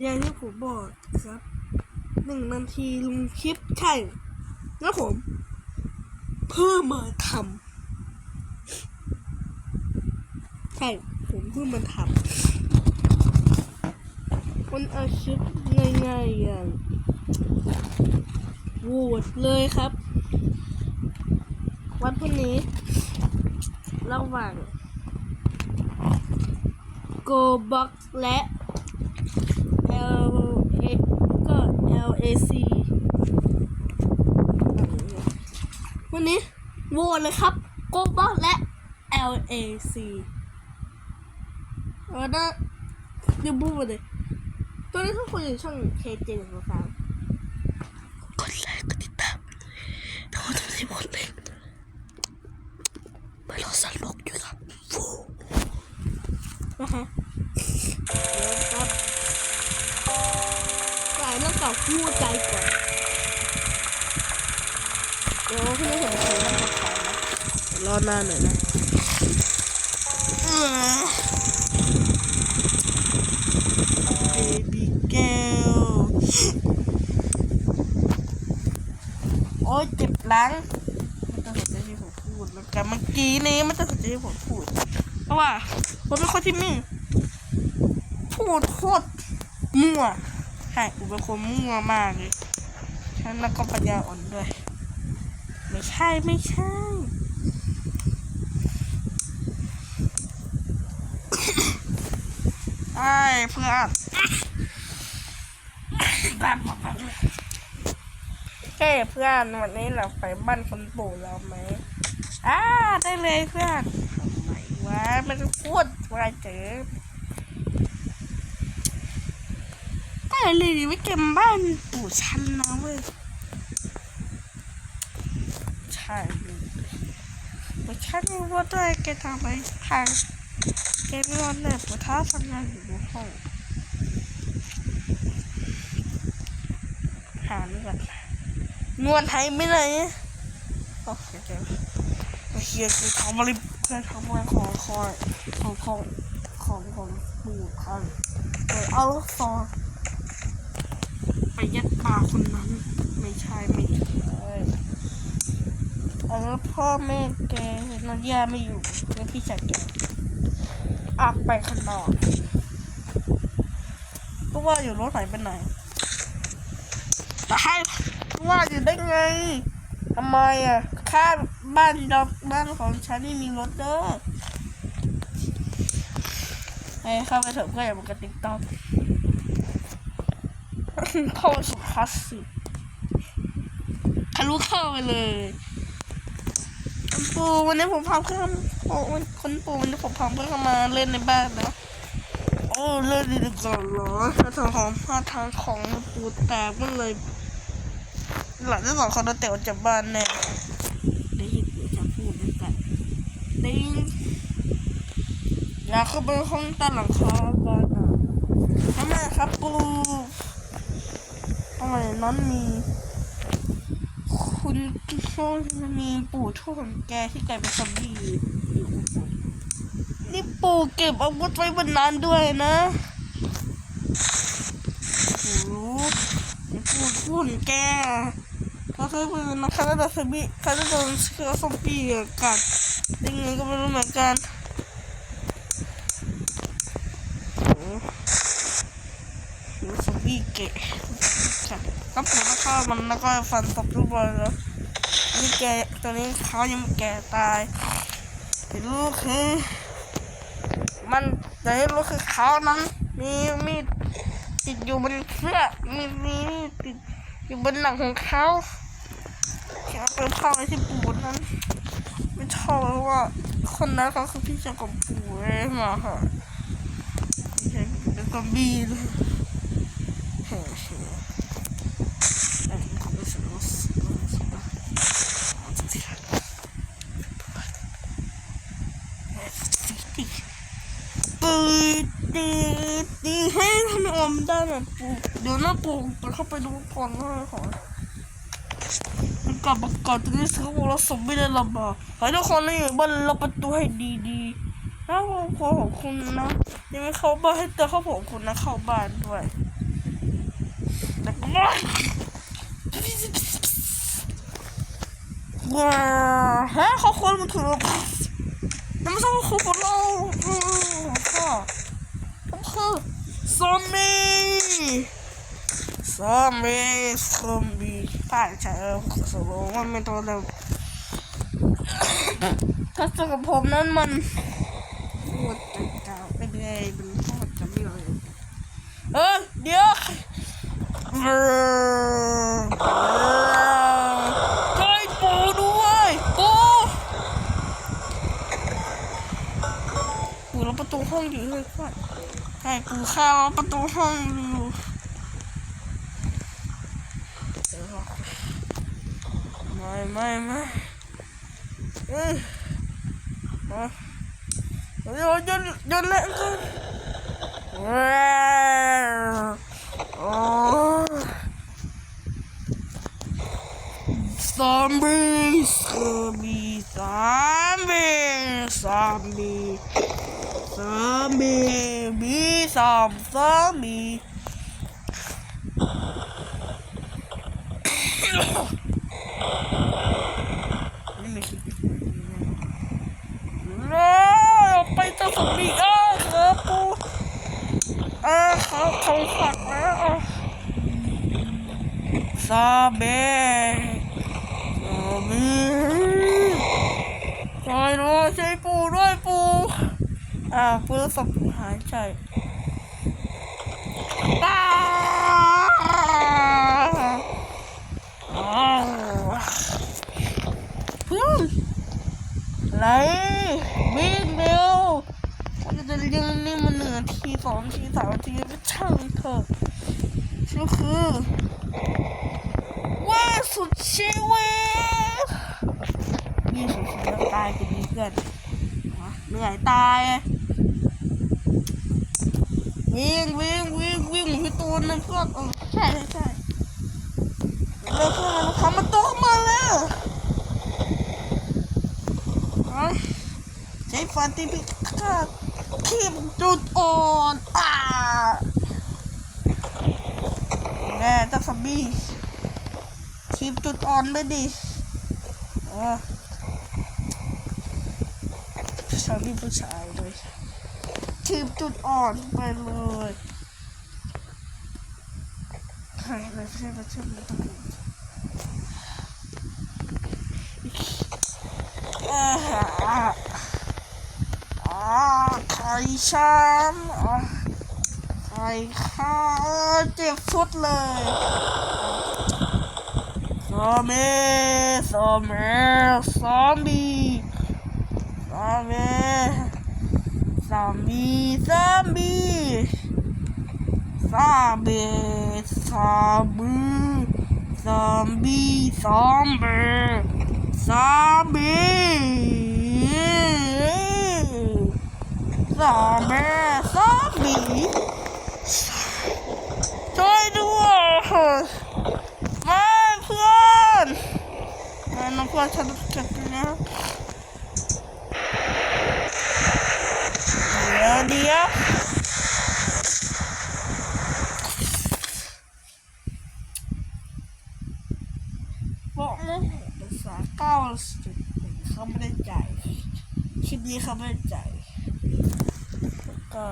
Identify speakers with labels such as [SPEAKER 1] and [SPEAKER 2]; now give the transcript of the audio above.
[SPEAKER 1] อย่างที่ผมบอกครับหนึ่งนาทีลงคลิปใช่แล้วผม เพิ่งมาทำใช่ผมเพิ่งมาทำคนเอาคลิปง่ายๆอย่างโหวตเลยครับ วันพรุ่งนี้ระหว่าง Go Box และ L A ก็ L A C วันนี้โหวตเลยครับโกบอและ L A C แล้วเดี๋ยวบูมาเลย ตัวนี้ทุกคนอยู่ช่อง KJ หนึ่งสองสาม
[SPEAKER 2] เดี๋
[SPEAKER 1] ยวรอนาหน่อยนะเบบี้แก้วโอ๊ยเจ็บหลังม่ต้องสนใจที่ผมพูดแล้วกันเมื่อกี้นี้ม่ต้องสนใจที่ผมพูด เพราะว่าผมเป็นคนที่ไม่พูดโคตรมั่วใช่ผมเป็นคนมั่วมากเลยฉันแล้วก็ปัญญาอ่อนด้วย ไม่ใช่ไม่ใช่ ไอ้เพื่อนบ้านบอกกันเฮ้ยเพื่อนวันนี้เราไปบ้านคนปู่เราไหมอ่าได้เลยเพื่อนทำไมวะมันพูดว่าเจอได้เลยดิไม่เก็บบ้านปู่ฉันนะเว้ยใช่แต่ฉันไม่ว่าด้วยแกทำไมทาง แกไม่ว่าเลยปวดท้าทำงานอยู่ในห้องหานี่ก่อนนวลไทยไม่ไหนโอเคเดี๋ยวโอเคคือทำอะไรเพื่อทำงานของคอยของของของของปู่เขาเออเอาลูกซองไปยัดปากคนนั้น ไม่ใช่ไม่ใช่เออพ่อแม่แกนันยาไม่อยู่แล้วพี่ชายแก ออกไปข้างนอกก็ว่าอยู่รถไหนเป็นไหนแต่ให้ว่าอยู่ได้ไงทำไมอะค่าบ้านเราบ้านของฉันไม่มีรถเด้อให้เข้าไปเถอะเพื่อนอย่ามันกระติกต้องเข้าสู่คลาสสิกทะลุเข้าไปเลยปูวันนี้ผมพาเพื่อน โอ้วันคุณปู่วันนี้ผมพาเพื่อนเข้ามาเล่นในบ้านนะโอ้เล่นดีก่อนเหรอถ้าทางของถ้าทางของปู่แตกมันเลย หลังจากสองคนโดนเตะออกจากบ้านแน่ได้ยินเดี๋ยวจะพูดด้วยกันได้ยินอยากเข้าไปห้องใต้หลังคาบ้านอะทำไมครับปู่ทำไมนั้นมีคุณพ่อมีปู่ทวดของแกที่กลายเป็นซอมบี้อยู่นี่ ปู่เก็บอาวุธไว้บนนั้นด้วยนะโอ้โหปู่ทวดแกเขาเคยเป็นนักฆ่าตัวซอมบี้เขาจะโดนเชื้อซอมบี้กัดยังไงก็ไม่รู้เหมือนกันโอ้ซอมบี้เกะกัดก็ผมก็ฆ่ามันแล้วก็ฟันตบรูปบอลแล้วนี่แกตัวนี้เขายังแก่ตายแต่ลูกคือ มันแต่ลูกคือเขานั้นมีมีดติดอยู่บนเสื้อมีมีติดอยู่บนหลังของเขาเขาเป็นพ่อไว้ที่ปู่นั้น ไม่ชอบเพราะว่า คนนั้นเขาคือพี่ชายของปู่เองอะค่ะเป็นซอมบี้เลยเฮ้ยเฮ้ยอันนี้ผมรู้สึกว่า ปื ดตีตีให้ทำไมอมได้แบบปูเดี๋ยวหน้าปูไปเข้าไปดูก่อนว่าขอมันกลับมาก่อนตรงนี้เขาบอกเราสมไม่ได้ระบาดขอให้ทุกคนนี่บ้านเราประตูให้ดีๆแล้วขอของคุณนะยังไม่เข้าบ้านให้เตือนเข้าของคุณนะเข้าบ้านด้วยแต่ก็ไม่ว้าฮะเขาคนมันถือนั่นไม่ใช่เขาคนเราอืมค่ะ คือซอมบี้ซอมบี้ซอมบี้ใช่ใช่เออสโลมันเป็นตัวเร็วถ้าเจอกับผมนั้นมันโคตรจะเก่าไม่ได้เป็นโคตรจะไม่เลยเออเดี๋ยวช่ปูด้วยปูปูแล้วประตูห้องอยู่เลยก่อน kayak ke apa Tuhan dulu mai mai mai Zombie, zombie, zombie, zombie. ซามบี้มีซอมซอมบี้ยไปเจ้าสมีอ้ยเธอปูอ้าเขาเขาฝักนวซาเบี้ซาเบี้ตายน้อยใช้ปูด้วย อ่าวปูสมหายใจตาอ้าวพื่อนไรวิ่งเร็วจะยังนี่มันเหนือทีสองทีสามทีก็ช่างเถอะก็คือว่าสุดชีวิตนี่สุดชีวิตตายกันดีเกินฮะเหนื่อยตาย วิ่งวิ่งวิ่งวิ่งพี่ตูนนะเพื่อนใช่ใช่ใช่เร็วเพื่อนทำมันโตเข้ามาแล้วใช้ฟันที่พิฆาตขีบจุดอ่อนอ่าแน่เจ้าซอมบี้คลิปจุดอ่อนไปดิเออชาวพี่ผู้ชายเลย คือจุดอ่อนไปเลยใครไปใช่ไหมใช่ไหมใครช้ำใครข้าเจ็บสุดเลยซอมเมสซอมเมสซอมบี้ซอมเมส อมบี้ซอมบี้ซอมบี้ซอมบี้ซอมบี้ซอมบี้ซอมบี้ซอมบี้ซอมบี้ช่วยด้วยมาเพื่อนมาเพื่อนฉันจะไปแล้ว เดียวเดี๋ยวบอกโมโหภาษาเก้าสิบเขาไม่ได้ใจคลิปนี้เขาไม่ได้ใจแล้วก็